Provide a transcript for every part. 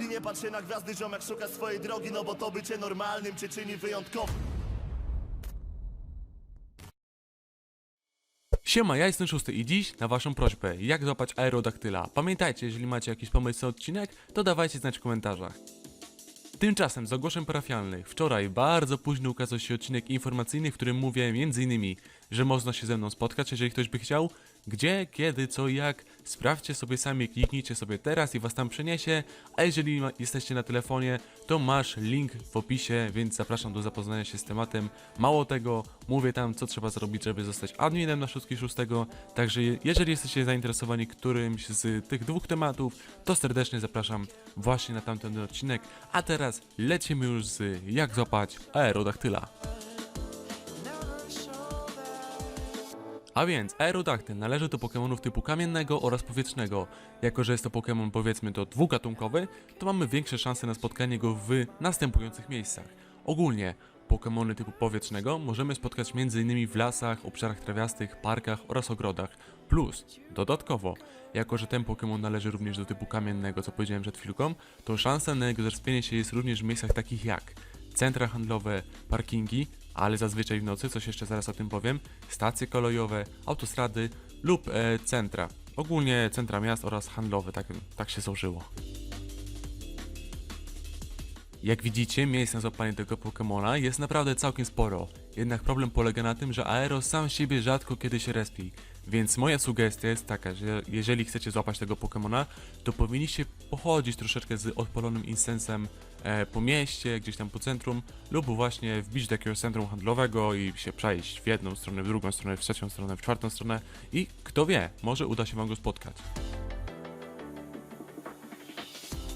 I nie patrz na gwiazdy, ziomek szuka swojej drogi No bo to bycie normalnym cię czyni wyjątkowym Siema, ja jestem Szósty i dziś na waszą prośbę, jak złapać aerodaktyla. Pamiętajcie, jeżeli macie jakiś pomysł na odcinek, to dawajcie znać w komentarzach. Tymczasem z ogłoszeń parafialnych, wczoraj bardzo późno ukazał się odcinek informacyjny, w którym mówię m.in., że można się ze mną spotkać, jeżeli ktoś by chciał. Gdzie, kiedy, co i jak, sprawdźcie sobie sami, kliknijcie sobie teraz i was tam przeniesie, a jeżeli jesteście na telefonie, to masz link w opisie, więc zapraszam do zapoznania się z tematem. Mało tego, mówię tam, co trzeba zrobić, żeby zostać adminem na szóstki szóstego, także je- jeżeli jesteście zainteresowani którymś z tych dwóch tematów, to serdecznie zapraszam właśnie na tamten odcinek, a teraz lecimy już z jak złapać aerodaktyla. A więc Aerodactyl należy do Pokémonów typu kamiennego oraz powietrznego. Jako, że jest to Pokémon powiedzmy to dwugatunkowy, to mamy większe szanse na spotkanie go w następujących miejscach. Ogólnie Pokémony typu powietrznego możemy spotkać m.in. w lasach, obszarach trawiastych, parkach oraz ogrodach. Plus, dodatkowo, jako że ten Pokémon należy również do typu kamiennego, co powiedziałem przed chwilką, to szansa na jego zrespienie się jest również w miejscach takich jak centra handlowe, parkingi, ale zazwyczaj w nocy, coś jeszcze zaraz o tym powiem, stacje kolejowe, autostrady lub e, centra. Ogólnie centra miast oraz handlowe, tak, tak się złożyło. Jak widzicie, miejsc na złapanie tego Pokemona jest naprawdę całkiem sporo. Jednak problem polega na tym, że Aero sam siebie rzadko kiedy się respi. Więc moja sugestia jest taka, że jeżeli chcecie złapać tego Pokemona, to powinniście pochodzić troszeczkę z odpalonym insensem e, po mieście, gdzieś tam po centrum, lub właśnie wbić do jakiegoś centrum handlowego i się przejść w jedną stronę, w drugą stronę, w trzecią stronę, w czwartą stronę i kto wie, może uda się wam go spotkać.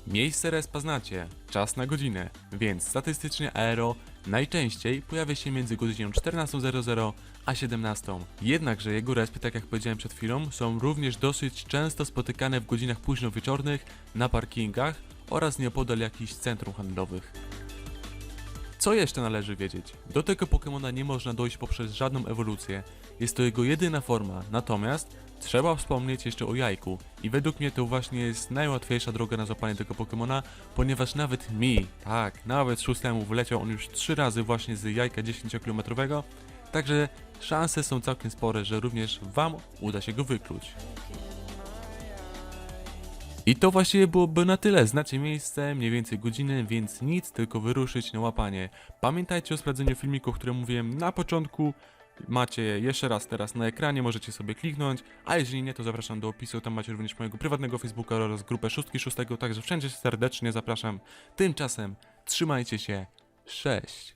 Miejsce respa znacie, czas na godzinę, więc statystycznie Aero najczęściej pojawia się między godziną 14.00 a 17.00. Jednakże jego respy, tak jak powiedziałem przed chwilą, są również dosyć często spotykane w godzinach późno wieczornych, na parkingach oraz nieopodal jakichś centrum handlowych. Co jeszcze należy wiedzieć? Do tego Pokemona nie można dojść poprzez żadną ewolucję. Jest to jego jedyna forma, natomiast trzeba wspomnieć jeszcze o jajku. I według mnie to właśnie jest najłatwiejsza droga na złapanie tego Pokemona, ponieważ nawet mi, tak, nawet szóstemu wleciał on już trzy razy właśnie z jajka 10-kilometrowego, także szanse są całkiem spore, że również wam uda się go wykluć. I to właściwie byłoby na tyle. Znacie miejsce, mniej więcej godziny, więc nic, tylko wyruszyć na łapanie. Pamiętajcie o sprawdzeniu filmiku, o którym mówiłem na początku. Macie je jeszcze raz teraz na ekranie, możecie sobie kliknąć, a jeżeli nie, to zapraszam do opisu, tam macie również mojego prywatnego Facebooka oraz grupę Szóstki Szóstego, także wszędzie serdecznie zapraszam. Tymczasem trzymajcie się, cześć!